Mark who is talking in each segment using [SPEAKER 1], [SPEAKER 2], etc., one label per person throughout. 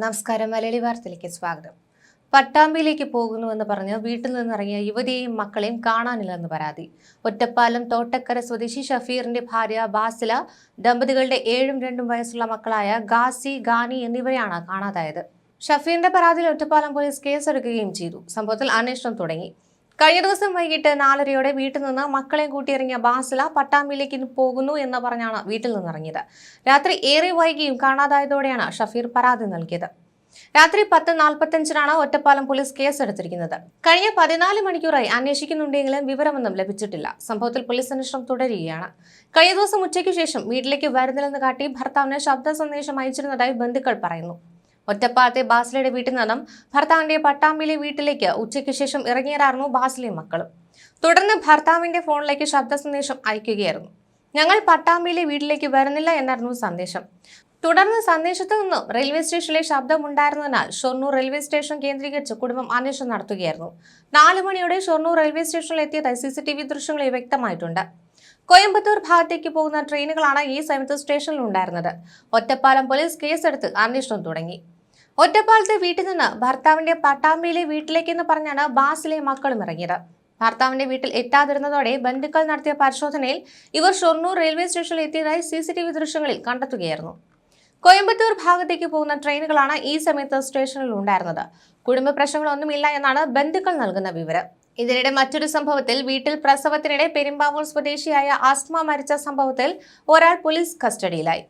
[SPEAKER 1] നമസ്കാരം മലയാളി വാർത്തയിലേക്ക് സ്വാഗതം. പട്ടാമ്പിയിലേക്ക് പോകുന്നുവെന്ന് പറഞ്ഞ് വീട്ടിൽ നിന്നിറങ്ങിയ യുവതിയെയും മക്കളെയും കാണാനില്ലെന്ന് പരാതി. ഒറ്റപ്പാലം തോട്ടക്കര സ്വദേശി ഷഫീറിന്റെ ഭാര്യ ബാസില ദമ്പതികളുടെ ഏഴും രണ്ടും വയസ്സുള്ള മക്കളായ ഗാസി ഗാനി എന്നിവരെയാണ് കാണാതായത്. ഷഫീറിന്റെ പരാതിയിൽ ഒറ്റപ്പാലം പോലീസ് കേസെടുക്കുകയും ചെയ്തു. സംഭവത്തിൽ അന്വേഷണം തുടങ്ങി. കഴിഞ്ഞ ദിവസം വൈകിട്ട് നാലരയോടെ വീട്ടിൽ നിന്ന് മക്കളെ കൂട്ടിയിറങ്ങിയ ബാസില പട്ടാമ്പിയിലേക്ക് പോകുന്നു എന്ന് പറഞ്ഞാണ് വീട്ടിൽ നിന്നിറങ്ങിയത് രാത്രി ഏറെ വൈകിയും കാണാതായതോടെയാണ് ഷഫീർ പരാതി നൽകിയത്. രാത്രി പത്ത് നാൽപ്പത്തഞ്ചിനാണ് ഒറ്റപ്പാലം പോലീസ് കേസെടുത്തിരിക്കുന്നത്. കഴിഞ്ഞ പതിനാല് മണിക്കൂറായി അന്വേഷിക്കുന്നുണ്ടെങ്കിലും വിവരമൊന്നും ലഭിച്ചിട്ടില്ല. സംഭവത്തിൽ പോലീസ് അന്വേഷണം തുടരുകയാണ്. കഴിഞ്ഞ ദിവസം ഉച്ചയ്ക്ക് ശേഷം വീട്ടിലേക്ക് വരുന്നില്ലെന്ന് കാട്ടി ഭർത്താവിന് ശബ്ദ സന്ദേശം അയച്ചിരുന്നതായി ബന്ധുക്കൾ പറയുന്നു. ഒറ്റപ്പാലത്തെ ബാസിലയുടെ വീട്ടിൽ നിന്നും ഭർത്താവിന്റെ പട്ടാമ്പിയിലെ വീട്ടിലേക്ക് ഉച്ചയ്ക്ക് ശേഷം ഇറങ്ങിയതായിരുന്നു ബാസിലെയും മക്കളും. തുടർന്ന് ഭർത്താവിന്റെ ഫോണിലേക്ക് ശബ്ദ സന്ദേശം അയക്കുകയായിരുന്നു. ഞങ്ങൾ പട്ടാമ്പിയിലെ വീട്ടിലേക്ക് വരുന്നില്ല എന്നായിരുന്നു സന്ദേശം. തുടർന്ന് സന്ദേശത്ത് നിന്നും റെയിൽവേ സ്റ്റേഷനിലെ ശബ്ദമുണ്ടായിരുന്നതിനാൽ ഷൊർണൂർ റെയിൽവേ സ്റ്റേഷൻ കേന്ദ്രീകരിച്ച് കുടുംബം അന്വേഷണം നടത്തുകയായിരുന്നു. നാലു മണിയോടെ ഷൊർണൂർ റെയിൽവേ സ്റ്റേഷനിൽ എത്തിയതായി സി സി ടി വി ദൃശ്യങ്ങളിൽ വ്യക്തമായിട്ടുണ്ട്. കോയമ്പത്തൂർ ഭാഗത്തേക്ക് പോകുന്ന ട്രെയിനുകളാണ് ഈ സമയത്ത് സ്റ്റേഷനിൽ ഉണ്ടായിരുന്നത്. ഒറ്റപ്പാലം പോലീസ് കേസെടുത്ത് അന്വേഷണം തുടങ്ങി. ഒറ്റപ്പാലത്തെ വീട്ടിൽ നിന്ന് ഭർത്താവിന്റെ പട്ടാമ്പിയിലെ വീട്ടിലേക്കെന്ന് പറഞ്ഞാണ് ബാസിലെ മക്കളും ഇറങ്ങിയത്. ഭർത്താവിന്റെ വീട്ടിൽ എത്താതിരുന്നതോടെ ബന്ധുക്കൾ നടത്തിയ പരിശോധനയിൽ ഇവർ ഷൊർണൂർ റെയിൽവേ സ്റ്റേഷനിൽ എത്തിയതായി സി സി ടി വി ദൃശ്യങ്ങളിൽ കണ്ടെത്തുകയായിരുന്നു. കോയമ്പത്തൂർ ഭാഗത്തേക്ക് പോകുന്ന ട്രെയിനുകളാണ് ഈ സമയത്ത് സ്റ്റേഷനിൽ ഉണ്ടായിരുന്നത്. കുടുംബ പ്രശ്നങ്ങളൊന്നുമില്ല എന്നാണ് ബന്ധുക്കൾ നൽകുന്ന വിവരം. ഇതിനിടെ മറ്റൊരു സംഭവത്തിൽ വീട്ടിൽ പ്രസവത്തിനിടെ പെരുമ്പാവൂർ സ്വദേശിയായ ആസ്മ മരിച്ച സംഭവത്തിൽ ഒരാൾ പോലീസ് കസ്റ്റഡിയിലായി.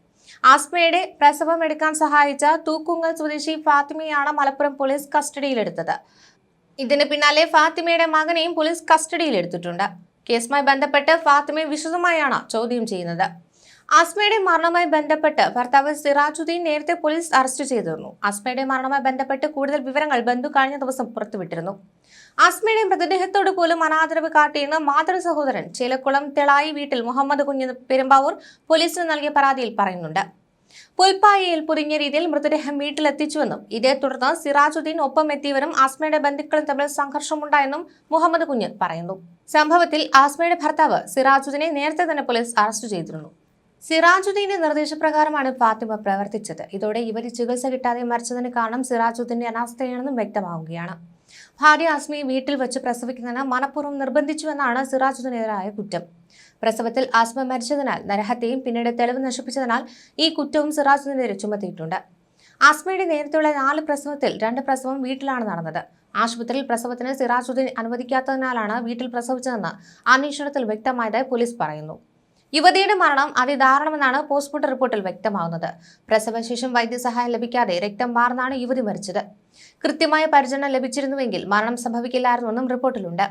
[SPEAKER 1] ആസ്മയുടെ പ്രസവം എടുക്കാൻ സഹായിച്ച തൂക്കുങ്ങൽ സ്വദേശി ഫാത്തിമയാണ് മലപ്പുറം പോലീസ് കസ്റ്റഡിയിലെടുത്തത്. ഇതിന് പിന്നാലെ ഫാത്തിമയുടെ മകനെയും പോലീസ് കസ്റ്റഡിയിലെടുത്തിട്ടുണ്ട്. കേസുമായി ബന്ധപ്പെട്ട് ഫാത്തിമയെ വിശദമായാണ് ചോദ്യം ചെയ്യുന്നത്. ആസ്മയുടെ മരണവുമായി ബന്ധപ്പെട്ട് ഭർത്താവ് സിറാജുദ്ദീൻ നേരത്തെ പോലീസ് അറസ്റ്റ് ചെയ്തിരുന്നു. അസ്മയുടെ മരണവുമായി ബന്ധപ്പെട്ട് കൂടുതൽ വിവരങ്ങൾ ബന്ധു കഴിഞ്ഞ ദിവസം പുറത്തുവിട്ടിരുന്നു. അസ്മയുടെ മൃതദേഹത്തോട് പോലും അനാദരവ് കാട്ടിയെന്ന് മാതൃ സഹോദരൻ ചേലക്കുളം തെളായി വീട്ടിൽ മുഹമ്മദ് കുഞ്ഞ് പെരുമ്പാവൂർ പോലീസിന് നൽകിയ പരാതിയിൽ പറയുന്നുണ്ട്. പുൽപ്പായയിൽ പൊതിഞ്ഞ രീതിയിൽ മൃതദേഹം വീട്ടിലെത്തിച്ചുവെന്നും ഇതേ തുടർന്ന് സിറാജുദ്ദീൻ ഒപ്പം എത്തിയവരും ആസ്മയുടെ ബന്ധുക്കളും തമ്മിൽ സംഘർഷമുണ്ടായെന്നും മുഹമ്മദ് കുഞ്ഞ് പറയുന്നു. സംഭവത്തിൽ ആസ്മയുടെ ഭർത്താവ് സിറാജുദ്ദീനെ നേരത്തെ തന്നെ പോലീസ് അറസ്റ്റ് ചെയ്തിരുന്നു. സിറാജുദ്ദീന്റെ നിർദ്ദേശപ്രകാരമാണ് ഫാത്തിമ പ്രവർത്തിച്ചത്. ഇതോടെ ഇവർ ചികിത്സ കിട്ടാതെ മരിച്ചതിന് കാരണം സിറാജുദ്ദീന്റെ അനാസ്ഥയാണെന്നും വ്യക്തമാവുകയാണ്. ഭാര്യ അസ്മിയെ വീട്ടിൽ വെച്ച് പ്രസവിക്കുന്നതിന് മനഃപൂർവം നിർബന്ധിച്ചുവെന്നാണ് സിറാജുദ്ദീനെതിരായ കുറ്റം. പ്രസവത്തിൽ ആസ്മ മരിച്ചതിനാൽ നരഹത്യയും പിന്നീട് തെളിവ് നശിപ്പിച്ചതിനാൽ ഈ കുറ്റവും സിറാജുദ്ദീനെതിരെ ചുമത്തിയിട്ടുണ്ട്. ആസ്മയുടെ നേരത്തെയുള്ള നാല് പ്രസവത്തിൽ രണ്ട് പ്രസവം വീട്ടിലാണ് നടന്നത്. ആശുപത്രിയിൽ പ്രസവത്തിന് സിറാജുദ്ദീൻ അനുവദിക്കാത്തതിനാലാണ് വീട്ടിൽ പ്രസവിച്ചതെന്ന് അന്വേഷണത്തിൽ വ്യക്തമായതായി പോലീസ് പറയുന്നു. യുവതിയുടെ മരണം അതിദാരുണമെന്നാണ് പോസ്റ്റ്മോർട്ടം റിപ്പോർട്ടിൽ വ്യക്തമാകുന്നത് പ്രസവശേഷം വൈദ്യസഹായം ലഭിക്കാതെ രക്തം വാർന്നാണ് യുവതി മരിച്ചത്. കൃത്യമായ പരിചരണം ലഭിച്ചിരുന്നുവെങ്കിൽ മരണം സംഭവിക്കില്ലായിരുന്നുവെന്നും റിപ്പോർട്ടിലുണ്ട്.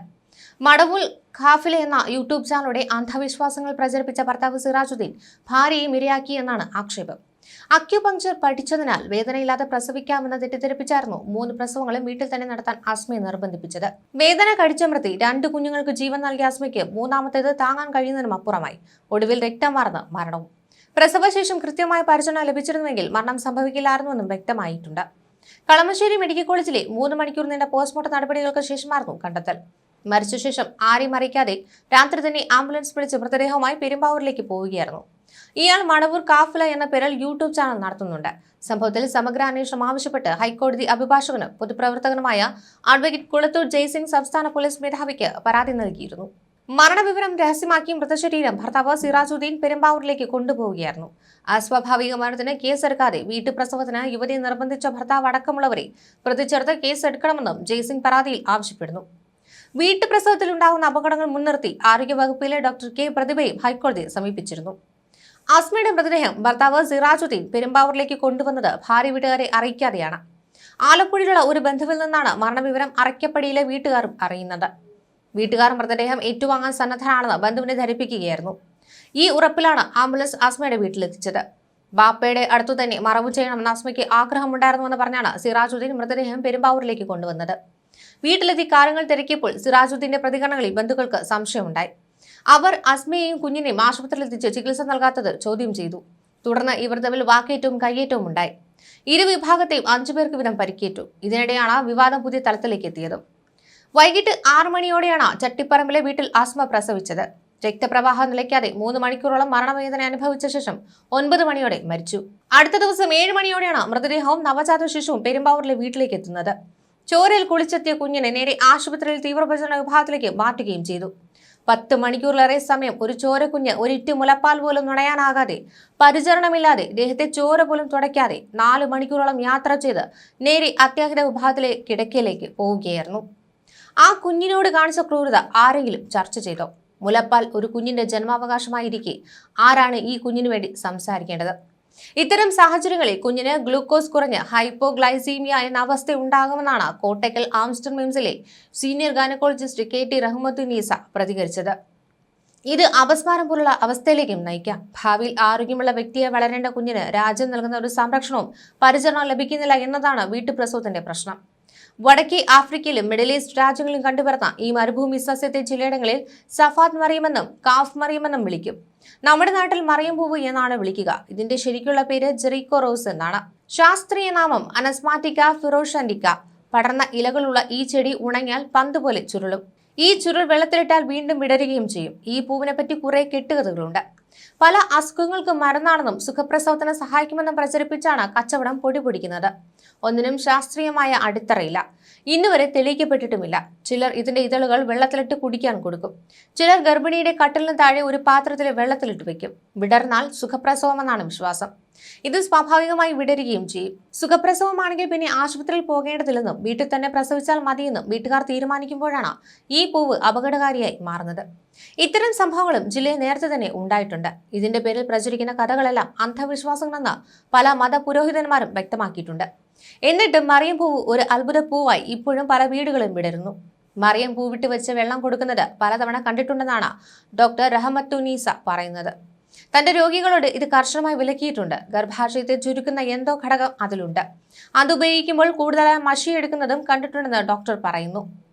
[SPEAKER 1] മടവൂൽ ഖാഫിലെ എന്ന യൂട്യൂബ് ചാനലുടെ അന്ധവിശ്വാസങ്ങൾ പ്രചരിപ്പിച്ച ഭർത്താവ് സിറാജുദ്ദീൻ ഭാര്യയെ ഇരയാക്കിയെന്നാണ് ആക്ഷേപം. അക്യുപങ്ചർ പഠിച്ചതിനാൽ വേദനയില്ലാതെ പ്രസവിക്കാമെന്ന് തെറ്റിദ്ധരിപ്പിച്ചായിരുന്നു മൂന്ന് പ്രസവങ്ങളും വീട്ടിൽ തന്നെ നടത്താൻ അസ്മയെ നിർബന്ധിപ്പിച്ചത്. വേദന കടിച്ചമർത്തി രണ്ട് കുഞ്ഞുങ്ങൾക്ക് ജീവൻ നൽകിയ അസ്മയ്ക്ക് മൂന്നാമത്തേത് താങ്ങാൻ കഴിയുന്നതിനും അപ്പുറമായി. ഒടുവിൽ രക്തം വാർന്ന് മരണവും. പ്രസവശേഷം കൃത്യമായ പരിചരണം ലഭിച്ചിരുന്നുവെങ്കിൽ മരണം സംഭവിക്കില്ലായിരുന്നുവെന്നും വ്യക്തമായിട്ടുണ്ട്. കളമശ്ശേരി മെഡിക്കൽ കോളേജിലെ മൂന്ന് മണിക്കൂർ നീണ്ട പോസ്റ്റ്മോർട്ടം നടപടികൾക്ക് ശേഷമായിരുന്നു കണ്ടെത്തൽ. മരിച്ച ശേഷം ആരെയും അറിയിക്കാതെ രാത്രി തന്നെ ആംബുലൻസ് വിളിച്ച് മൃതദേഹവുമായി പെരുമ്പാവൂരിലേക്ക് പോവുകയായിരുന്നു. ഇയാൾ മണവൂർ കാഫില എന്ന പേരിൽ യൂട്യൂബ് ചാനൽ നടത്തുന്നുണ്ട്. സംഭവത്തിൽ സമഗ്ര അന്വേഷണം ആവശ്യപ്പെട്ട് ഹൈക്കോടതി അഭിഭാഷകനും പൊതുപ്രവർത്തകനുമായ അഡ്വക്കേറ്റ് കുളത്തൂർ ജയ്സിംഗ് സംസ്ഥാന പോലീസ് മേധാവിക്ക് പരാതി നൽകിയിരുന്നു. മരണവിവരം രഹസ്യമാക്കി മൃതശരീരം ഭർത്താവ് സിറാജുദ്ദീൻ പെരുമ്പാവൂരിലേക്ക് കൊണ്ടുപോവുകയായിരുന്നു. അസ്വാഭാവിക മരണത്തിന് കേസെടുക്കാതെ വീട്ടുപ്രസവത്തിന് യുവതി നിർബന്ധിച്ച ഭർത്താവ് അടക്കമുള്ളവരെ പ്രതിചേർത്ത് കേസ് കേസെടുക്കണമെന്നും ജയ്സിംഗ് പരാതിയിൽ ആവശ്യപ്പെടുന്നു. വീട്ടുപ്രസവത്തിൽ ഉണ്ടാകുന്ന അപകടങ്ങൾ മുൻനിർത്തി ആരോഗ്യവകുപ്പിലെ ഡോക്ടർ കെ പ്രതിഭയും ഹൈക്കോടതിയെ സമീപിച്ചിരുന്നു. ആസ്മയുടെ മൃതദേഹം ഭർത്താവ് സിറാജുദ്ദീൻ പെരുമ്പാവൂരിലേക്ക് കൊണ്ടുവന്നത് ഭാര്യ വീട്ടുകാരെ അറിയിക്കാതെയാണ്. ആലപ്പുഴയിലുള്ള ഒരു ബന്ധുവിൽ നിന്നാണ് മരണവിവരം അറയ്ക്കപ്പടിയിലെ വീട്ടുകാരും അറിയുന്നത്. വീട്ടുകാർ മൃതദേഹം ഏറ്റുവാങ്ങാൻ സന്നദ്ധനാണെന്ന് ബന്ധുവിനെ ധരിപ്പിക്കുകയായിരുന്നു. ഈ ഉറപ്പിലാണ് ആംബുലൻസ് ആസ്മയുടെ വീട്ടിലെത്തിച്ചത്. ബാപ്പയുടെ അടുത്തു തന്നെ മറവു ചെയ്യണമെന്ന് ആസ്മയ്ക്ക് ആഗ്രഹമുണ്ടായിരുന്നുവെന്ന് പറഞ്ഞാണ് സിറാജുദ്ദീൻ മൃതദേഹം പെരുമ്പാവൂരിലേക്ക് കൊണ്ടുവന്നത്. വീട്ടിലെത്തി കാര്യങ്ങൾ തിരക്കിയപ്പോൾ സിറാജുദ്ദീന്റെ പ്രതികരണങ്ങളിൽ ബന്ധുക്കൾക്ക് സംശയമുണ്ടായി. അവർ അസ്മയെയും കുഞ്ഞിനെയും ആശുപത്രിയിൽ എത്തിച്ച് ചികിത്സ നൽകാത്തത് ചോദ്യം ചെയ്തു. തുടർന്ന് ഇവർ തമ്മിൽ വാക്കേറ്റവും കയ്യേറ്റവും ഉണ്ടായി. ഇരുവിഭാഗത്തെയും അഞ്ചു പേർക്ക് വീതം പരിക്കേറ്റു. ഇതിനിടെയാണ് വിവാദം പുതിയ തലത്തിലേക്ക് എത്തിയത്. വൈകിട്ട് ആറു മണിയോടെയാണ് ചട്ടിപ്പറമ്പിലെ വീട്ടിൽ അസ്മ പ്രസവിച്ചത്. രക്തപ്രവാഹം നിലയ്ക്കാതെ മൂന്ന് മണിക്കൂറോളം മരണവേദന അനുഭവിച്ച ശേഷം ഒൻപത് മണിയോടെ മരിച്ചു. അടുത്ത ദിവസം ഏഴ് മണിയോടെയാണ് മൃതദേഹവും നവജാത ശിശുവും പെരുമ്പാവൂരിലെ വീട്ടിലേക്ക് എത്തുന്നത്. ചോരയിൽ കുളിച്ചെത്തിയ കുഞ്ഞിനെ നേരെ ആശുപത്രിയിൽ തീവ്രപരിചരണ വിഭാഗത്തിലേക്ക് മാറ്റുകയും ചെയ്തു. പത്ത് മണിക്കൂറിലേറെ സമയം ഒരു ചോരക്കുഞ്ഞ് ഒരിറ്റ് മുലപ്പാൽ പോലും നുണയാനാകാതെ പരിചരണമില്ലാതെ ദേഹത്തെ ചോര പോലും തുടയ്ക്കാതെ നാല് മണിക്കൂറോളം യാത്ര ചെയ്ത് നേരെ അത്യാഹിത വിഭാഗത്തിലെ കിടക്കയിലേക്ക് പോവുകയായിരുന്നു. ആ കുഞ്ഞിനോട് കാണിച്ച ക്രൂരത ആരെങ്കിലും ചർച്ച ചെയ്തോ? മുലപ്പാൽ ഒരു കുഞ്ഞിന്റെ ജന്മാവകാശമായിരിക്കെ. ആരാണ് ഈ കുഞ്ഞിനു വേണ്ടി സംസാരിക്കേണ്ടത്? ഇത്തരം സാഹചര്യങ്ങളിൽ കുഞ്ഞിന് ഗ്ലൂക്കോസ് കുറഞ്ഞ് ഹൈപ്പോഗ്ലൈസീമിയ എന്ന അവസ്ഥ ഉണ്ടാകുമെന്നാണ് Kottakkal Aster മിംസിലെ senior gynaecologist K T Rahmathunnisa പ്രതികരിച്ചത്. ഇത് അപസ്മാരം പോലുള്ള അവസ്ഥയിലേക്കും നയിക്കാം. ഭാവിയിൽ ആരോഗ്യമുള്ള വ്യക്തിയെ വളരേണ്ട കുഞ്ഞിന് രാജ്യം നൽകുന്ന ഒരു സംരക്ഷണവും പരിചരണവും ലഭിക്കുന്നില്ല എന്നതാണ് വീട്ടുപ്രസവത്തിന്റെ പ്രശ്നം. വടക്കേ ആഫ്രിക്കയിലും മിഡിൽ ഈസ്റ്റ് രാജ്യങ്ങളിലും കണ്ടുവരുന്ന ഈ മരുഭൂമി സസ്യത്തെ ചിലയിടങ്ങളിൽ സഫാത്ത് മറിയമെന്നും കാഫ് മറിയമെന്നും വിളിക്കും. നമ്മുടെ നാട്ടിൽ മറിയം പൂവ് എന്നാണ് വിളിക്കുക. ഇതിന്റെ ശരിക്കുള്ള പേര് ജെറിക്കോ റോസ് എന്നാണ്. ശാസ്ത്രീയ നാമം അനസ്മാറ്റിക്ക ഫിറോഷാൻഡിക്ക പടർന്ന ഇലകളുള്ള ഈ ചെടി ഉണങ്ങിയാൽ പന്ത് പോലെ ചുരുളും. ഈ ചുരുൾ വെള്ളത്തിലിട്ടാൽ വീണ്ടും വിടരുകയും ചെയ്യും. ഈ പൂവിനെ പറ്റി കുറെ കെട്ടുകഥകളുണ്ട്. പല അസുഖങ്ങൾക്ക് മരുന്നാണെന്നും സുഖപ്രസവത്തിന് സഹായിക്കുമെന്നും പ്രചരിപ്പിച്ചാണ് കച്ചവടം പൊടിപൊടിക്കുന്നത്. ഒന്നിനും ശാസ്ത്രീയമായ അടിത്തറയില്ല. ഇന്നുവരെ തെളിയിക്കപ്പെട്ടിട്ടുമില്ല. ചിലർ ഇതിന്റെ ഇതളുകൾ വെള്ളത്തിലിട്ട് കുടിക്കാൻ കൊടുക്കും. ചിലർ ഗർഭിണിയുടെ കട്ടിലിന് താഴെ ഒരു പാത്രത്തിൽ വെള്ളത്തിലിട്ട് വെക്കും. വിടർന്നാൽ സുഖപ്രസവമെന്നാണ് വിശ്വാസം. ഇത് സ്വാഭാവികമായി വിടരുകയും ചെയ്യും. സുഖപ്രസവമാണെങ്കിൽ പിന്നെ ആശുപത്രിയിൽ പോകേണ്ടതില്ലെന്നും വീട്ടിൽ തന്നെ പ്രസവിച്ചാൽ മതിയെന്നും വീട്ടുകാർ തീരുമാനിക്കുമ്പോഴാണ് ഈ പൂവ് അപകടകാരിയായി മാറുന്നത്. ഇത്തരം സംഭവങ്ങളും ജില്ലയിൽ നേരത്തെ തന്നെ ഉണ്ടായിട്ടുണ്ട്. ഇതിന്റെ പേരിൽ പ്രചരിക്കുന്ന കഥകളെല്ലാം അന്ധവിശ്വാസങ്ങളെന്ന് പല മതപുരോഹിതന്മാരും വ്യക്തമാക്കിയിട്ടുണ്ട്. എന്നിട്ടും മറിയം പൂവ് ഒരു അത്ഭുത പൂവായി ഇപ്പോഴും പല വീടുകളും വിടരുന്നു. മറിയം പൂവിട്ട് വെച്ച് വെള്ളം കൊടുക്കുന്നത് പലതവണ കണ്ടിട്ടുണ്ടെന്നാണ് ഡോക്ടർ റഹമത്തുനീസ പറയുന്നത്. തന്റെ രോഗികളോട് ഇത് കർശനമായി വിലക്കിയിട്ടുണ്ട്. ഗർഭാശയത്തെ ചുരുക്കുന്ന എന്തോ ഘടകം അതിലുണ്ട്. അത് ഉപയോഗിക്കുമ്പോൾ കൂടുതലായി മഷിയെടുക്കുന്നതും കണ്ടിട്ടുണ്ടെന്ന് ഡോക്ടർ പറയുന്നു.